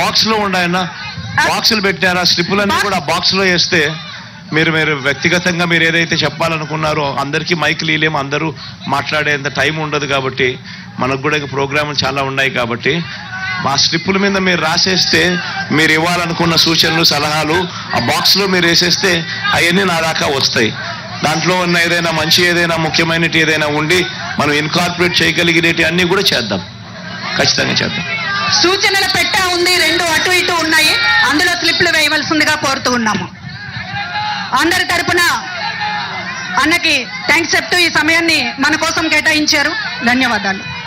బాక్స్లో ఉన్నాయన్న బాక్సులు పెట్టారా? స్లిప్పులన్నీ కూడా ఆ బాక్స్లో వేస్తే మీరు మీరు వ్యక్తిగతంగా మీరు ఏదైతే చెప్పాలనుకున్నారో అందరికీ మైక్ లేలేము అందరూ మాట్లాడేంత టైం ఉండదు కాబట్టి మనకు కూడా ప్రోగ్రాములు చాలా ఉన్నాయి కాబట్టి మా స్లిప్పుల మీద మీరు రాసేస్తే మీరు ఇవ్వాలనుకున్న సూచనలు సలహాలు ఆ బాక్స్లో మీరు వేసేస్తే అవన్నీ నా దాకా వస్తాయి. దాంట్లో ఉన్న ఏదైనా మంచి ఏదైనా ముఖ్యమైనటి ఏదైనా ఉండి మనం ఇన్కార్పొరేట్ చేయగలిగినవి అన్ని కూడా చేద్దాం. ఖచ్చితంగా చేద్దాం. సూచనల పెట్టా ఉంది రెండు అటు ఇటు ఉన్నాయి. అందులో స్లిప్లు వేయవలసిందిగా కోరుతూ ఉన్నాము. అందరి తరపున అన్నకి థ్యాంక్స్ చెప్తూ ఈ సమయాన్ని మన కోసం కేటాయించారు. ధన్యవాదాలు.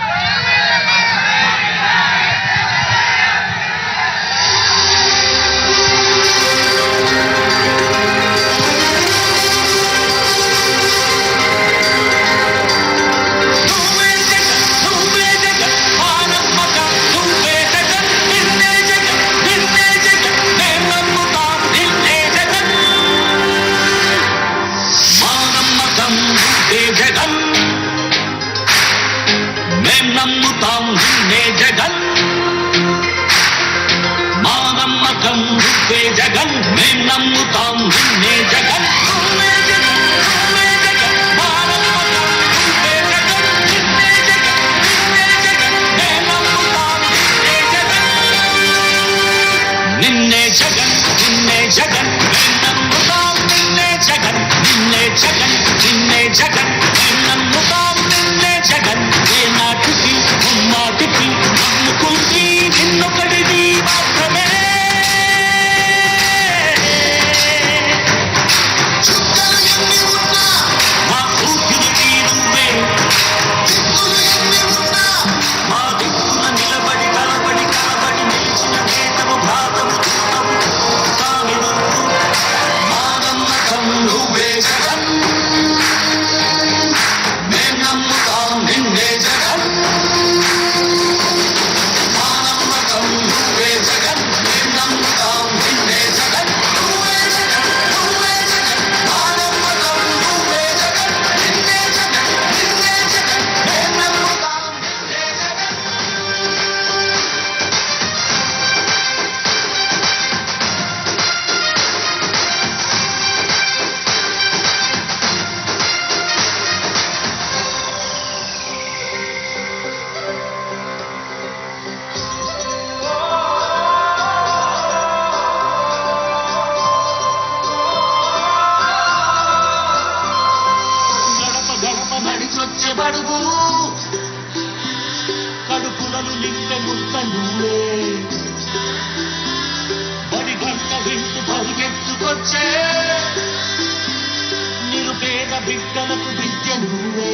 నడిచొచ్చే కడుపులను నిండె ముద్ద నువ్వే బడి గంట వింటు పరిగెత్తుకొచ్చే. నిరుపేద బిడ్డలకు విద్య నువ్వే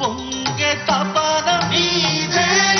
పొంగే తపన. మీదే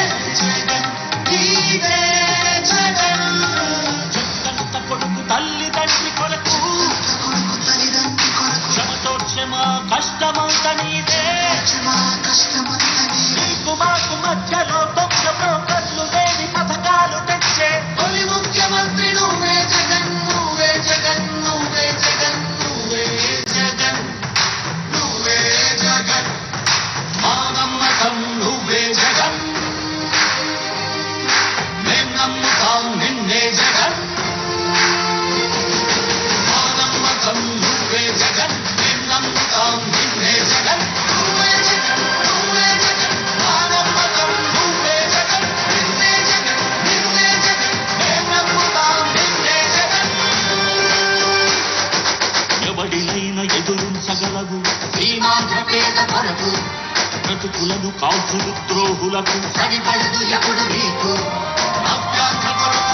నాయకులను కాల్చులు ద్రోహులకు సరిపడదు ఎప్పుడు నీకు.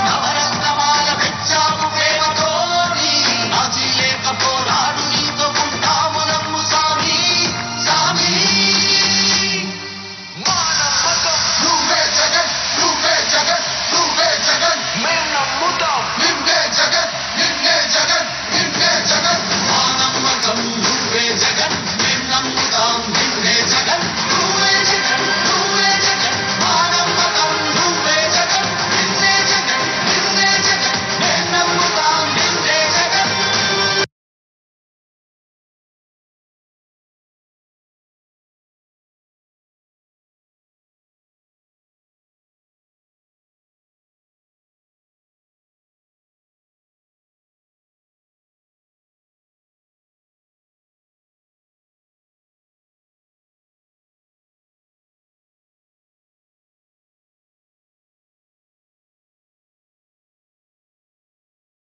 నవరంగమాల పెంచాము ప్రేమతో